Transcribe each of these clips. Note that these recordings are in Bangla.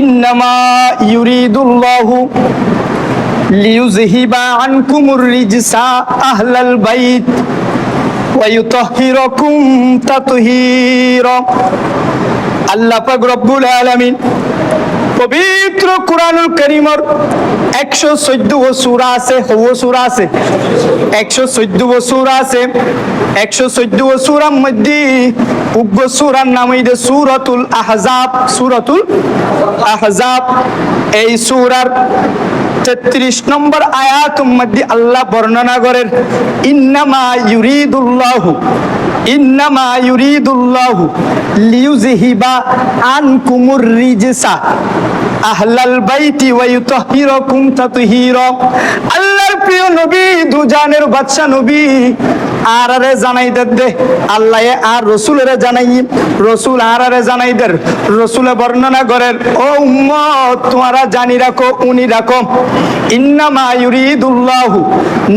ইন্নামা ইউরিদুল্লাহু লিইউযহিবা আনকুমুর রিজসা আহলাল বাইত ওয়া ইউতাহহিরাকুম তাতহীরা। আল্লাহ পাক রব্বুল আলামিন পবিত্র কোরআনুল করিমর একশো চোদ্দ ও আছে হো সুরা আছে। একশো চোদ্দ ও আছে, একশো চোদ্দ ও সুরার মধ্যে উগ্র সুরার নাম হইছে সুরতুল আহজাব সুরতুল আহজাব। এই সুরার তেত্রিশ নম্বর আয়াত মধ্যে আল্লাহ বর্ণনা করেন, ইন্নামা ইউরিদুল্লাহ ইন্নামা ইউরিদুল্লাহ লিউযহিবা আনকুমুর রিজসা, আহলাল বাইতি ওয়া ইউতাহহিরাকুম তাতহীরা। আল্লাহর প্রিয় নবী, দুজানের বাদশা নবী আর আরে জানাই দে। আল্লাহ আর রসুলের জানাই। রসুল আর আরে জানাই রসুলে বর্ণনা করেন, ও তোমরা জানি রাখো, উনি রাখো।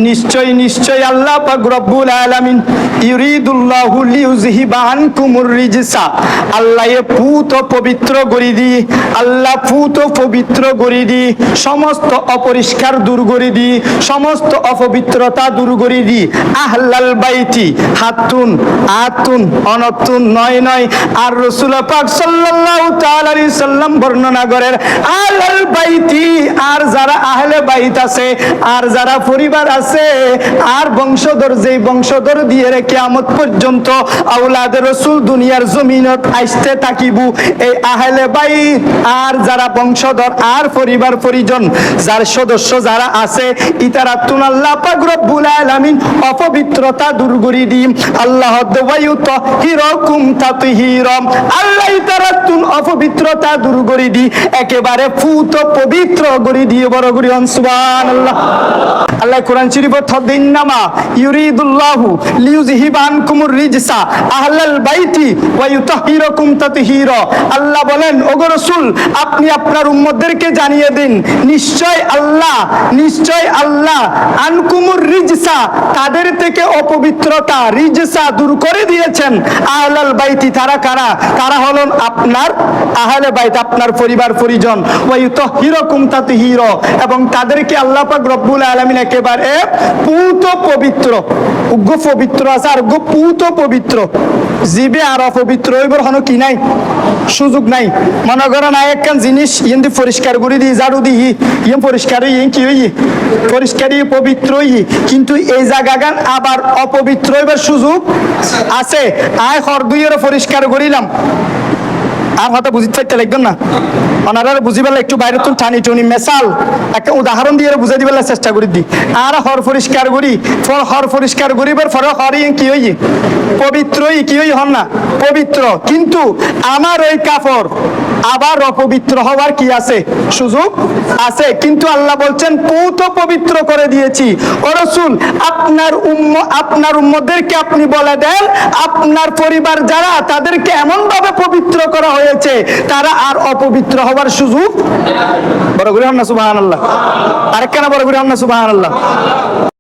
নিশ্চয় নিশ্চয় আল্লাহ পাক রব্বুল আলামিন ইউরিদুল্লাহু লিউযহিবা আনকুমুর রিজসা। আল্লাহ পুত পবিত্র করি দি, আল্লাহ পুত পবিত্র করি দি, সমস্ত অপরিষ্কার দূর করে দি, সমস্ত অপবিত্রতা দূর করে দি। আহলাল বাইতি হাতুন, আতুন, অনতুন, নয় নয়। আর রসুল পাক সাল্লাল্লাহু তাআলা আলাইহি সাল্লাম বর্ণনা করেন আহলাল বাইতি, আর যারা আহলে বাইত আছে, আর যারা পরিবার আছে, আর বংশধর, যেই বংশধর দিয়ে রে কিয়ামত পর্যন্ত আওলাদের রসুল দুনিয়ার জমিনত আসতে থাকিব, এই আহলে বাইত, আর যারা বংশধর, আর পরিবার পরিজন, যার সদস্য যারা আছে ইতারা তুন আল্লাহ পাক রব্বুল আলামিন অপবিত্রতা আল্লাহ দওয়ায়ু তাহিরাকুম তাতহীরাম। আল্লাহ ইতারা তুন অপবিত্রতা দূর একেবারে ফুত পবিত্র দিয়ে বড় করে সুবহানাল্লাহ। আল্লাহ কোরআন হদিন নামা আনকুমুর রিজসা আহলাল বাইতি আল্লাহ বলেন, ওগো আপনি আপনার উম্মতদেরকে জানিয়ে দিন, নিশ্চয় আল্লাহ নিশ্চয় আল্লাহ আনকুমুর রিজসা তাদের থেকে অপবিত্রতা, রিজসা দূর করে দিয়েছেন। আহলাল বাইতি তারা কারা? তারা হলেন আপনার? আহলে বাইত, আপনার পরিবার, পরিজন। ওয়া ইউতাহহিরাকুম তাতহীরা। এবং তাদেরকে আল্লাহ পাক রব্বুল আলামিন একেবারে পুত পবিত্র। উগ্র পবিত্র আছে, আর উগ্র পুত পবিত্র। জিবে আর অপবিত্র এবার হনো কি নাই? সুযোগ নাই। মনে করেন একখান জিনিস ইন্দি পরিষ্কার করে দিই, ঝাড়ু দিই ইয়ে পরিষ্কার হই কি হই, পরিষ্কার ইয়ে পবিত্র হই। কিন্তু এই জায়গাগান আবার অপবিত্র হইবার সুযোগ আছে। আয় হর দুইয়েরও পরিষ্কার করিলাম। আর হয়তো বুঝতে চাইতে লাগবেন না। ওনারা বুঝিবেলা একটু বাইরে তুন টানি টুনি মেসাল একটা উদাহরণ দিয়ে বুঝাই দিবেলা চেষ্টা করি দি। আর হর পরিষ্কার করি, ফল হর পরিষ্কার করিবার ফলে হর কি হই? পবিত্র ই কি হই হন না? পবিত্র। কিন্তু আমার ওই কাপড় আবার অপবিত্র হওয়ার কি আছে? সুযোগ আছে। কিন্তু আল্লাহ বলছেন, পৌত পবিত্র করে দিয়েছি। ও রসুল, আপনার উম্ম, আপনার উম্মদেরকে আপনি বলে দেন, আপনার পরিবার যারা, তাদেরকে এমন ভাবে পবিত্র করা হয়েছে তারা আর অপবিত্র হওয়ার সুযোগ বড় গুরি হন না সুবাহ আল্লাহ আরেকখানা বড় গুরি হন না সুবাহ আল্লাহ